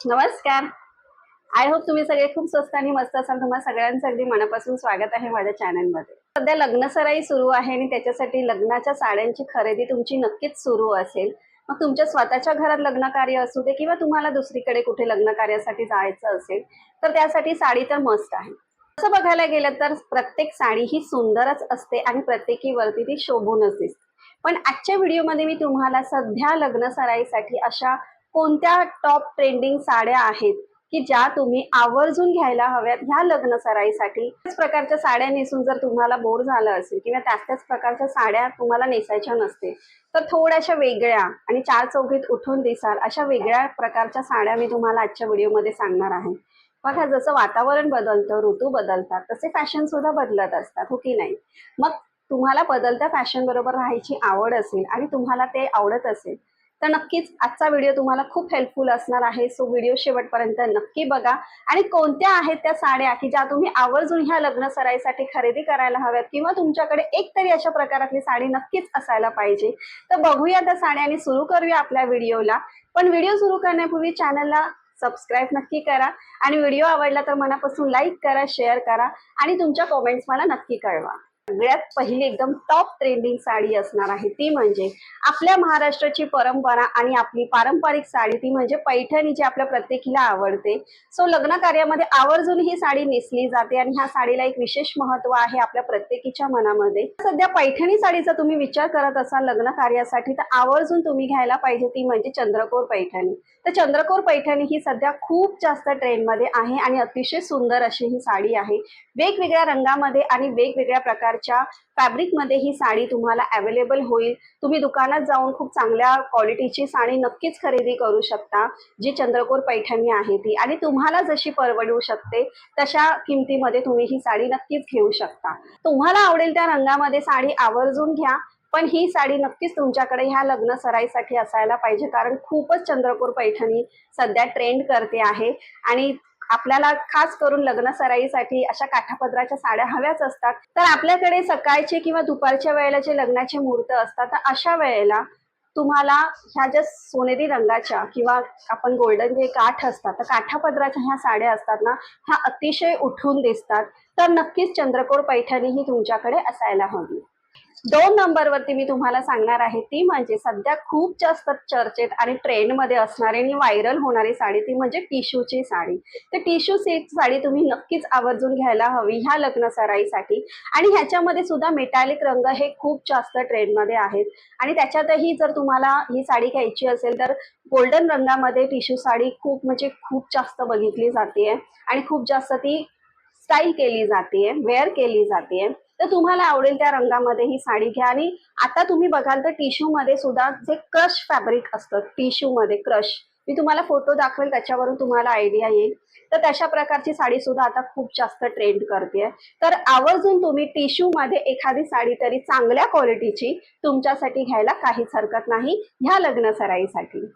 नमस्कार. I hope तुम्ही सगळे खूप स्वस्त आणि मस्त असाल. तुम्हाला सगळ्यांचं अगदी मनापासून स्वागत आहे माझ्या चॅनलमध्ये सध्या लग्नसराई सुरू आहे आणि त्याच्यासाठी लग्नाच्या साड्यांची खरेदी तुमची नक्कीच सुरू असेल. मग तुमच्या स्वतःच्या घरात लग्न कार्य असू दे किंवा तुम्हाला दुसरीकडे कुठे लग्न कार्यासाठी जायचं असेल तर त्यासाठी साडी तर मस्त आहे. असं बघायला गेलं तर प्रत्येक साडी ही सुंदरच असते आणि प्रत्येकीवरती ती शोभूनच दिसते. पण आजच्या व्हिडिओमध्ये मी तुम्हाला सध्या लग्न सराईसाठी अशा कोणत्या टॉप ट्रेंडिंग साड्या आहेत की ज्या तुम्ही आवर्जून घ्यायला हव्यात ह्या लग्न सराईसाठी? त्याच प्रकारच्या साड्या नेसून जर तुम्हाला बोर झालं असेल किंवा त्याच त्याच प्रकारच्या साड्या तुम्हाला नेसायच्या नसतील तर थोड्याशा वेगळ्या आणि चार चौघीत उठून दिसाल अशा वेगळ्या प्रकारच्या साड्या मी तुम्हाला आजच्या व्हिडिओमध्ये सांगणार आहे. बघा जसं वातावरण बदलतं ऋतू बदलतात तसे फॅशन सुद्धा बदलत असतात हो की नाही? मग तुम्हाला बदलत्या फॅशन बरोबर राहायची आवड असेल आणि तुम्हाला ते आवडत असेल तर नक्कीच आजचा व्हिडिओ तुम्हाला खूप हेल्पफुल असणार आहे. सो व्हिडिओ शेवटपर्यंत नक्की बघा. आणि कोणत्या आहेत त्या साड्या की ज्या तुम्ही आवर्जून ह्या लग्न सराईसाठी खरेदी करायला हव्यात? किंवा तुमच्याकडे एक तरी अशा प्रकारातली साडी नक्कीच असायला पाहिजे. तर बघूया त्या साड्या आणि सुरू करूया आपल्या व्हिडिओला पण व्हिडिओ सुरू करण्यापूर्वी चॅनलला सबस्क्राईब नक्की करा. आणि व्हिडिओ आवडला तर मनापासून लाईक करा शेअर करा. आणि तुमच्या कॉमेंट्स मला नक्की कळवा. सगळ्यात पहिली एकदम टॉप ट्रेंडिंग साडी असणार आहे. ती म्हणजे आपल्या महाराष्ट्राची परंपरा आणि आपली पारंपरिक साडी. ती म्हणजे पैठणी जी आपल्या प्रत्येकीला आवडते. सो लग्न कार्यामध्ये आवर्जून ही साडी नेसली जाते आणि ह्या साडीला एक विशेष महत्त्व आहे आपल्या प्रत्येकीच्या मनामध्ये. सध्या पैठणी साडीचा तुम्ही विचार करत असाल लग्न कार्यासाठी तर आवर्जून तुम्ही घ्यायला पाहिजे ती म्हणजे चंद्रकोर पैठणी. तर चंद्रकोर पैठणी ही सध्या खूप जास्त ट्रेंडमध्ये आहे आणि अतिशय सुंदर अशी ही साडी आहे. वेगवेगळ्या रंगामध्ये आणि वेगवेगळ्या प्रकारच्या फॅब्रिकमध्ये ही साडी तुम्हाला अवेलेबल होईल. तुम्ही दुकानात जाऊन खूप चांगल्या क्वालिटीची साडी नक्कीच खरेदी करू शकता जी चंद्रकोर पैठणी आहे ती. आणि तुम्हाला जशी परवडू शकते तशा किमतीमध्ये तुम्ही ही साडी नक्कीच घेऊ शकता. तुम्हाला आवडेल त्या रंगामध्ये साडी आवर्जून घ्या पण ही साडी नक्कीच तुमच्याकडे ह्या लग्न सराईसाठी असायला पाहिजे कारण खूपच चंद्रकोर पैठणी सध्या ट्रेंड करते आहे. आणि आपल्याला खास करून लग्न सराईसाठी अशा काठापदराच्या साड्या हव्याच असतात. तर आपल्याकडे सकाळचे किंवा दुपारच्या वेळेला जे लग्नाचे मुहूर्त असतात तर अशा वेळेला तुम्हाला ह्या ज्या सोनेरी रंगाच्या किंवा आपण गोल्डन जे काठ असतात तर काठापदराच्या ह्या साड्या असतात ना ह्या अतिशय उठून दिसतात. तर नक्कीच चंद्रकोर पैठणी ही तुमच्याकडे असायला हवी. दोन नंबरवरती मी तुम्हाला सांगणार आहे ती म्हणजे सध्या खूप जास्त चर्चेत आणि ट्रेंडमध्ये असणारी आणि व्हायरल होणारी साडी ती म्हणजे टिश्यूची साडी. तर टिश्यू सिल्क साडी तुम्ही नक्कीच आवर्जून घ्यायला हवी ह्या लग्न सराईसाठी. आणि ह्याच्यामध्ये सुद्धा मेटॅलिक रंग हे खूप जास्त ट्रेंडमध्ये आहेत. आणि त्याच्यातही जर तुम्हाला ही साडी घ्यायची असेल तर गोल्डन रंगामध्ये टिश्यू साडी खूप म्हणजे खूप जास्त बघितली जाते आणि खूप जास्त ती स्टाईल केली जाते वेअर केली जाते तर तुम्हाला आवडेल त्या रंगामध्ये ही साडी घ्या. आणि आता तुम्ही बघाल तर टिश्यू मध्ये सुद्धा जे क्रश फॅब्रिक असतं टिश्यू मध्ये क्रश मी तुम्हाला फोटो दाखवेल त्याच्यावरून तुम्हाला आयडिया येईल. तर तशा प्रकारची साडी सुद्धा आता खूप जास्त ट्रेंड करते तर आवर्जून तुम्ही टिश्यू मध्ये एखादी साडी तरी चांगल्या क्वालिटीची तुमच्यासाठी घ्यायला काहीच हरकत नाही. ह्या लग्न सराईसाठी.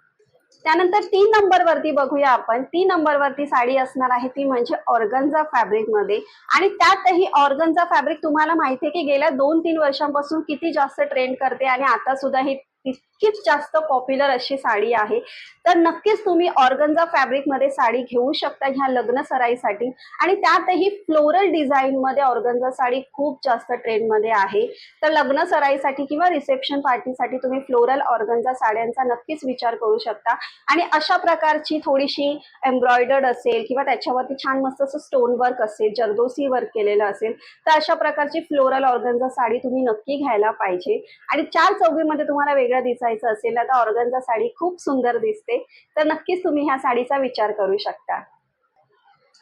त्यानंतर तीन नंबरवरती बघूया आपण. तीन नंबरवरती साडी असणार आहे ती म्हणजे ऑर्गन्झा फॅब्रिकमध्ये. आणि त्यातही ऑर्गन्झा फॅब्रिक तुम्हाला माहिती आहे की गेल्या दोन तीन वर्षांपासून किती जास्त ट्रेंड करते आणि आता सुद्धा ही नक्कीच जास्त पॉप्युलर अशी साडी आहे. तर नक्कीच तुम्ही ऑर्गन्झा फॅब्रिकमध्ये साडी घेऊ शकता ह्या लग्न सराईसाठी. आणि त्यातही फ्लोरल डिझाईन मध्ये ऑर्गन्झा साडी खूप जास्त ट्रेंडमध्ये आहे. तर लग्न सराईसाठी किंवा रिसेप्शन पार्टीसाठी तुम्ही फ्लोरल ऑर्गन्झा साड्यांचा नक्कीच विचार करू शकता. आणि अशा प्रकारची थोडीशी एम्ब्रॉयडर्ड असेल किंवा त्याच्यावरती छान मस्त असं स्टोन वर्क असेल जरदोसी वर्क केलेलं असेल तर अशा प्रकारची फ्लोरल ऑर्गन्झा साडी तुम्ही नक्की घ्यायला पाहिजे. आणि चार चौघीमध्ये तुम्हाला वेगळं जायचं असेल तर ऑर्गनचा साडी खूप सुंदर दिसते तर नक्कीच तुम्ही ह्या साडीचा विचार करू शकता.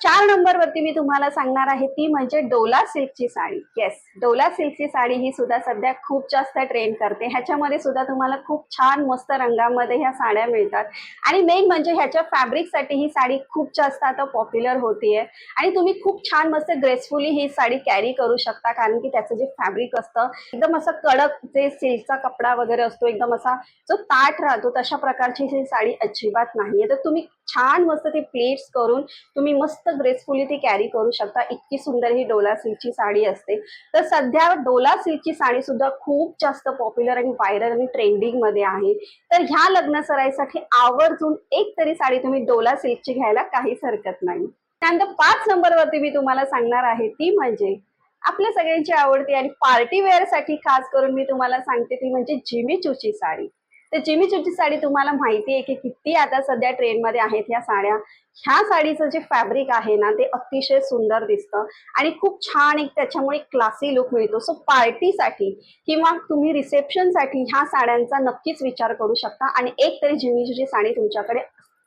चार नंबर वरती मी तुम्हाला सांगणार आहे ती म्हणजे डोला सिल्कची साडी. येस डोला सिल्कची साडी ही सुद्धा सध्या खूप जास्त ट्रेंड करते. ह्याच्यामध्ये सुद्धा तुम्हाला खूप छान मस्त रंगामध्ये ह्या साड्या मिळतात. आणि मेन म्हणजे ह्याच्या फॅब्रिकसाठी ही साडी खूप जास्त आता पॉप्युलर होतीये. आणि तुम्ही खूप छान मस्त ग्रेसफुली ही साडी कॅरी करू शकता कारण की त्याचं जे फॅब्रिक असतं एकदम असं कडक जे सिल्कचा कपडा वगैरे असतो एकदम असा जो ताट राहतो तशा प्रकारची ही साडी अजिबात नाहीये. तर तुम्ही छान मस्त ती प्लेट्स करून तुम्ही मस्त ग्रेसफुली ती कॅरी करू शकता. इतकी सुंदर ही डोला सिल्कची साडी असते. तर सध्या डोला सिल्कची साडी सुद्धा खूप जास्त पॉप्युलर आणि व्हायरल आणि ट्रेंडिंगमध्ये आहे. तर ह्या लग्न सराईसाठी आवर्जून एक तरी साडी तुम्ही डोला सिल्कची घ्यायला काहीच हरकत नाही. त्यानंतर पाच नंबरवरती मी तुम्हाला सांगणार आहे ती म्हणजे आपल्या सगळ्यांची आवडती आणि पार्टी वेअरसाठी खास करून मी तुम्हाला सांगते ती म्हणजे झिमी चूची साडी. तर जिमी चूची साडी तुम्हाला माहिती आहे की किती आता सध्या ट्रेंडमध्ये आहेत ह्या साड्या. ह्या साडीचं जे फॅब्रिक आहे ना ते अतिशय सुंदर दिसतं आणि खूप छान एक त्याच्यामुळे क्लासी लुक मिळतो. सो पार्टीसाठी किंवा तुम्ही रिसेप्शनसाठी ह्या साड्यांचा नक्कीच विचार करू शकता आणि एक तरी जिमीचूची साडी तुमच्याकडे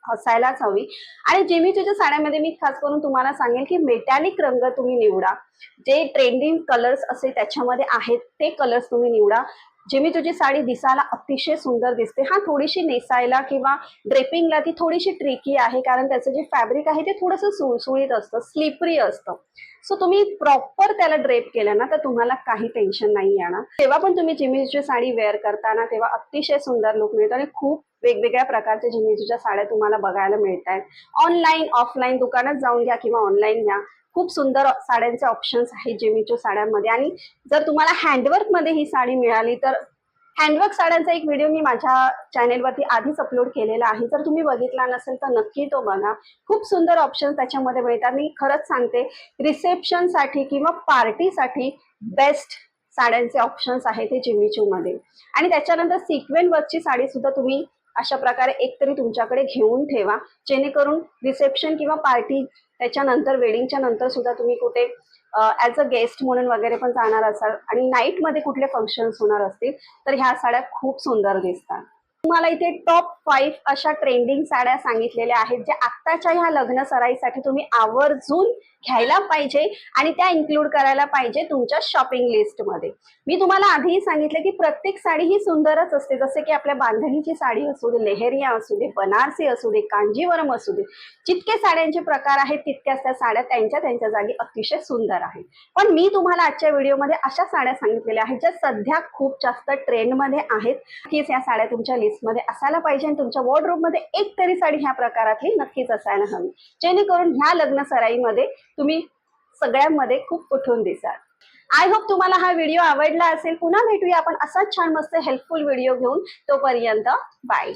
असायलाच हवी. आणि जिमीचूच्या साड्यामध्ये मी खास करून तुम्हाला सांगेल की मेटॅलिक रंग तुम्ही निवडा. जे ट्रेंडिंग कलर्स असे त्याच्यामध्ये आहेत ते कलर्स तुम्ही निवडा. जिमी तुझी साडी दिसायला अतिशय सुंदर दिसते. हा थोडीशी नेसायला किंवा ड्रेपिंगला ती थोडीशी ट्रिकी आहे कारण त्याचं जे फॅब्रिक आहे ते थोडंसं सुळसुळीत असतं स्लिपरी असतं. सो तुम्ही प्रॉपर त्याला ड्रेप केलं ना तर तुम्हाला काही टेन्शन नाही येणार. तेव्हा पण तुम्ही जिमीजची साडी वेअर करताना तेव्हा अतिशय सुंदर लुक मिळतो आणि खूप वेगवेगळ्या प्रकारच्या जिमीचूच्या साड्या तुम्हाला बघायला मिळत आहेत ऑनलाईन ऑफलाईन दुकानात जाऊन घ्या किंवा ऑनलाईन घ्या. खूप सुंदर साड्यांचे ऑप्शन्स आहेत जिमीचू साड्यांमध्ये. आणि जर तुम्हाला हँडवर्कमध्ये ही साडी मिळाली तर हँडवर्क साड्यांचा एक व्हिडिओ मी माझ्या चॅनेलवरती आधीच अपलोड केलेला आहे. जर तुम्ही बघितला नसेल तर नक्की तो बघा. खूप सुंदर ऑप्शन्स त्याच्यामध्ये मिळतात. मी खरंच सांगते रिसेप्शनसाठी किंवा पार्टीसाठी बेस्ट साड्यांचे ऑप्शन्स आहेत हे जिमीचूमध्ये आणि त्याच्यानंतर सिक्वेन वर्कची साडी सुद्धा तुम्ही अशा प्रकारे एक तरी तुमच्याकडे घेऊन ठेवा. जेणेकरून रिसेप्शन किंवा पार्टी त्याच्यानंतर वेडिंगच्या नंतर सुद्धा तुम्ही कुठे ॲज अ गेस्ट म्हणून वगैरे पण जाणार असाल. आणि नाईटमध्ये कुठले फंक्शन्स होणार असतील तर ह्या साड्या खूप सुंदर दिसतात. तुम्हाला इथे टॉप फाईव्ह अशा ट्रेंडिंग साड्या सांगितलेल्या आहेत ज्या आत्ताच्या ह्या लग्न सराईसाठी तुम्ही आवर्जून घ्यायला पाहिजे आणि त्या इन्क्लूड करायला पाहिजे तुमच्या शॉपिंग लिस्टमध्ये मी तुम्हाला आधीही सांगितलं की प्रत्येक साडी ही सुंदरच असते. जसे की आपल्या बांधणीची साडी असू दे लेहरिया असू दे बनारसी असू दे कांजीवरम असू दे जितके साड्यांचे प्रकार आहेत तितक्याच त्या साड्या त्यांच्या त्यांच्या जागी अतिशय सुंदर आहेत. पण मी तुम्हाला आजच्या व्हिडिओमध्ये अशा साड्या सांगितलेल्या आहेत ज्या सध्या खूप जास्त ट्रेंडमध्ये आहेत. नक्कीच या साड्या तुमच्या लिस्टमध्ये असायला पाहिजे आणि तुमच्या वॉर्डरोबमध्ये एक तरी साडी ह्या प्रकारातली नक्कीच असायला हवी. जेणेकरून ह्या लग्न सराईमध्ये तुम्ही सगळ्यांमध्ये खूप उठून दिसाल. आय होप तुम्हाला हा व्हिडिओ आवडला असेल. पुन्हा भेटूया आपण असाच छान मस्त हेल्पफुल व्हिडिओ घेऊन. तोपर्यंत बाय